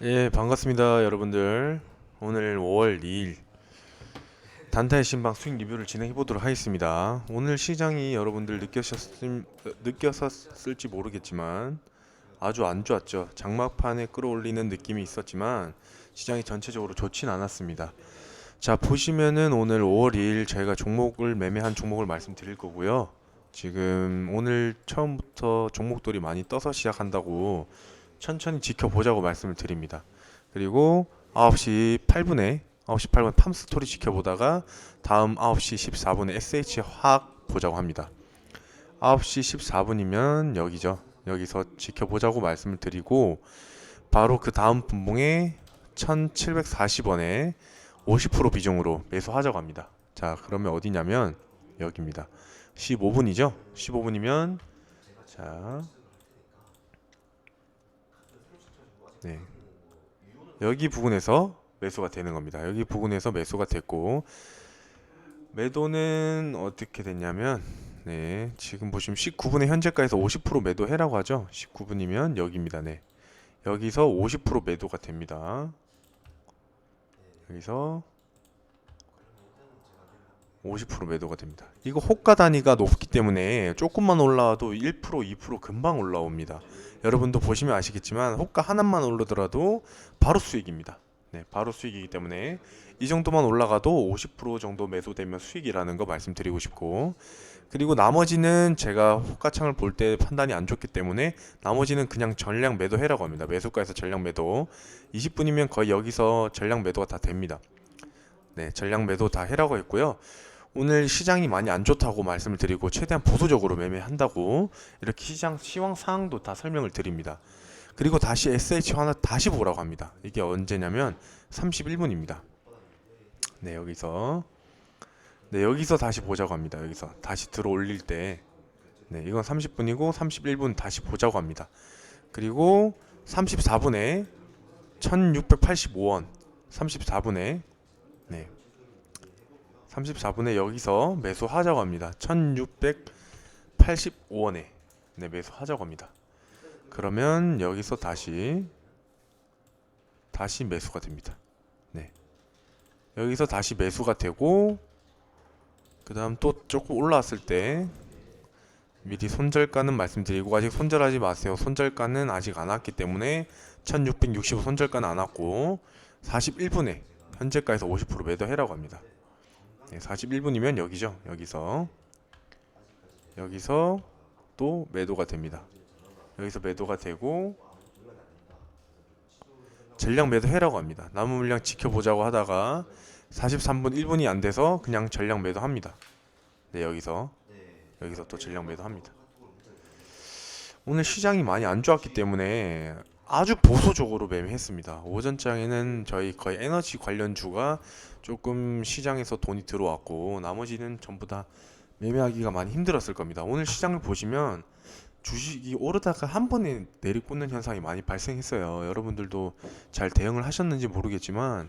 예, 반갑습니다, 여러분들. 오늘 5월 2일 단타의 신방 수익 리뷰를 진행해 보도록 하겠습니다. 오늘 시장이 여러분들 느끼셨음, 느꼈었을지 모르겠지만 아주 안 좋았죠. 장막판에 끌어올리는 느낌이 있었지만 시장이 전체적으로 좋진 않았습니다. 자, 보시면은 오늘 5월 2일 저희가 종목을 매매한 종목을 말씀드릴 거고요. 지금 오늘 처음부터 종목들이 많이 떠서 시작한다고 천천히 지켜보자고 말씀을 드립니다. 그리고 9시 8분에 9시 8분 팜스토리 지켜보다가 다음 9시 14분에 SH 화학 보자고 합니다. 9시 14분이면 여기죠. 여기서 지켜보자고 말씀을 드리고 바로 그 다음 분봉에 1740원에 50% 비중으로 매수하자고 합니다. 자, 그러면 어디냐면 여기입니다. 15분이죠? 15분이면 자, 네. 여기 부분에서 매수가 되는 겁니다. 여기 부분에서 매수가 됐고 매도는 어떻게 됐냐면 네, 지금 보시면 19분의 현재가에서 50% 매도해라고 하죠. 19분이면 여기입니다. 네. 여기서 50% 매도가 됩니다. 여기서 50% 매도가 됩니다. 이거 호가 단위가 높기 때문에 조금만 올라와도 1% 2% 금방 올라옵니다. 여러분도 보시면 아시겠지만 호가 하나만 오르더라도 바로 수익입니다. 네, 바로 수익이기 때문에 이 정도만 올라가도 50% 정도 매도되면 수익이라는 거 말씀드리고 싶고 그리고 나머지는 제가 호가창을 볼 때 판단이 안 좋기 때문에 나머지는 그냥 전량 매도해라고 합니다. 매수가에서 전량 매도 20분이면 거의 여기서 전량 매도가 다 됩니다. 네, 전량 매도 다 해라고 했고요. 오늘 시장이 많이 안 좋다고 말씀을 드리고 최대한 보수적으로 매매한다고 이렇게 시장 시황 사항도 다 설명을 드립니다. 그리고 다시 SH 하나 다시 보라고 합니다. 이게 언제냐면 31분입니다. 네, 여기서 네, 여기서 다시 보자고 합니다. 여기서 다시 들어 올릴 때 네, 이건 30분이고 31분 다시 보자고 합니다. 그리고 34분에 1685원 34분에 네. 34분에 여기서 매수하자고 합니다. 1685원에 네, 매수하자고 합니다. 그러면 여기서 다시 다시 매수가 됩니다. 네. 여기서 다시 매수가 되고 그 다음 또 조금 올라왔을 때 미리 손절가는 말씀드리고 아직 손절하지 마세요. 손절가는 아직 안 왔기 때문에 1665 손절가는 안 왔고 41분에 현재가에서 50% 매도해라고 합니다. 네, 41분이면 여기죠. 여기서 여기서 또 매도가 됩니다. 여기서 매도가 되고 전량 매도해라고 합니다. 남은 물량 지켜보자고 하다가 43분 1분이 안 돼서 그냥 전량 매도합니다. 네, 여기서 여기서 또 전량 매도합니다. 오늘 시장이 많이 안 좋았기 때문에 아주 보수적으로 매매했습니다. 오전장에는 저희 거의 에너지 관련주가 조금 시장에서 돈이 들어왔고 나머지는 전부 다 매매하기가 많이 힘들었을 겁니다. 오늘 시장을 보시면 주식이 오르다가 한 번에 내리꽂는 현상이 많이 발생했어요. 여러분들도 잘 대응을 하셨는지 모르겠지만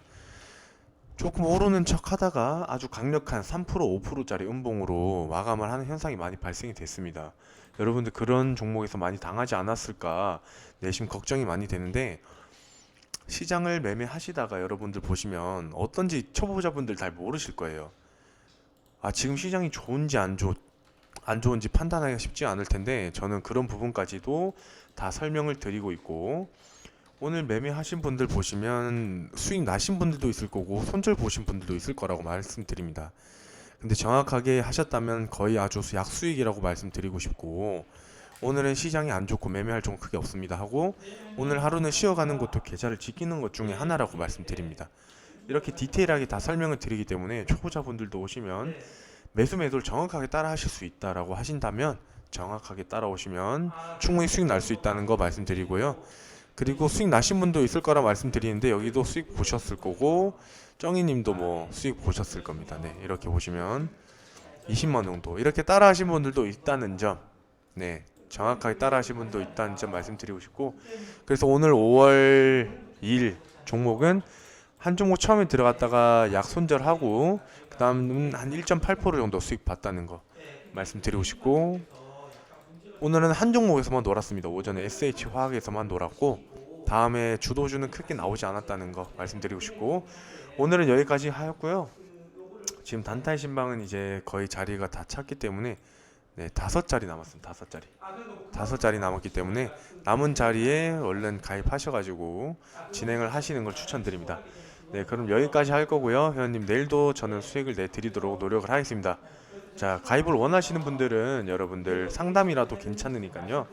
조금 오르는 척 하다가 아주 강력한 3% 5%짜리 음봉으로 마감을 하는 현상이 많이 발생이 됐습니다. 여러분들 그런 종목에서 많이 당하지 않았을까 내심 걱정이 많이 되는데 시장을 매매하시다가 여러분들 보시면 어떤지 초보자분들 잘 모르실 거예요. 아, 지금 시장이 좋은지 안 좋, 안 좋은지 판단하기가 쉽지 않을 텐데 저는 그런 부분까지도 다 설명을 드리고 있고 오늘 매매하신 분들 보시면 수익 나신 분들도 있을 거고 손절 보신 분들도 있을 거라고 말씀드립니다. 근데 정확하게 하셨다면 거의 아주 약수익이라고 말씀드리고 싶고 오늘은 시장이 안 좋고 매매할 종목 크게 없습니다 하고 오늘 하루는 쉬어가는 것도 계좌를 지키는 것 중에 하나라고 말씀드립니다. 이렇게 디테일하게 다 설명을 드리기 때문에 초보자분들도 오시면 매수 매도를 정확하게 따라 하실 수 있다라고 하신다면 정확하게 따라오시면 충분히 수익 날 수 있다는 거 말씀드리고요. 그리고 수익 나신 분도 있을 거라 말씀드리는데 여기도 수익 보셨을 거고 정희님도 뭐 수익 보셨을 겁니다. 네, 이렇게 보시면 20만 정도. 이렇게 따라 하신 분들도 있다는 점, 네, 정확하게 따라 하신 분도 있다는 점 말씀드리고 싶고. 그래서 오늘 5월 2일 종목은 한 종목 처음에 들어갔다가 약 손절하고 그 다음은 한 1.8% 정도 수익 봤다는 거 말씀드리고 싶고 오늘은 한 종목에서만 놀았습니다. 오전에 SH 화학에서만 놀았고 다음에 주도주는 크게 나오지 않았다는 거 말씀드리고 싶고 오늘은 여기까지 하였고요. 지금 단타의 신방은 이제 거의 자리가 다 찼기 때문에 네 다섯 자리 남았습니다. 다섯 자리 다섯 자리 남았기 때문에 남은 자리에 얼른 가입하셔가지고 진행을 하시는 걸 추천드립니다. 네 그럼 여기까지 할 거고요. 회원님 내일도 저는 수익을 내드리도록 노력을 하겠습니다. 자 가입을 원하시는 분들은 여러분들 상담이라도 괜찮으니까요.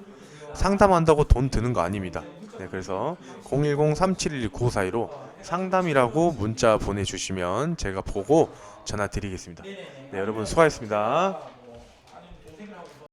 상담한다고 돈 드는 거 아닙니다. 네, 그래서 010-3712-9542로 상담이라고 문자 보내주시면 제가 보고 전화 드리겠습니다. 네, 여러분 수고하셨습니다.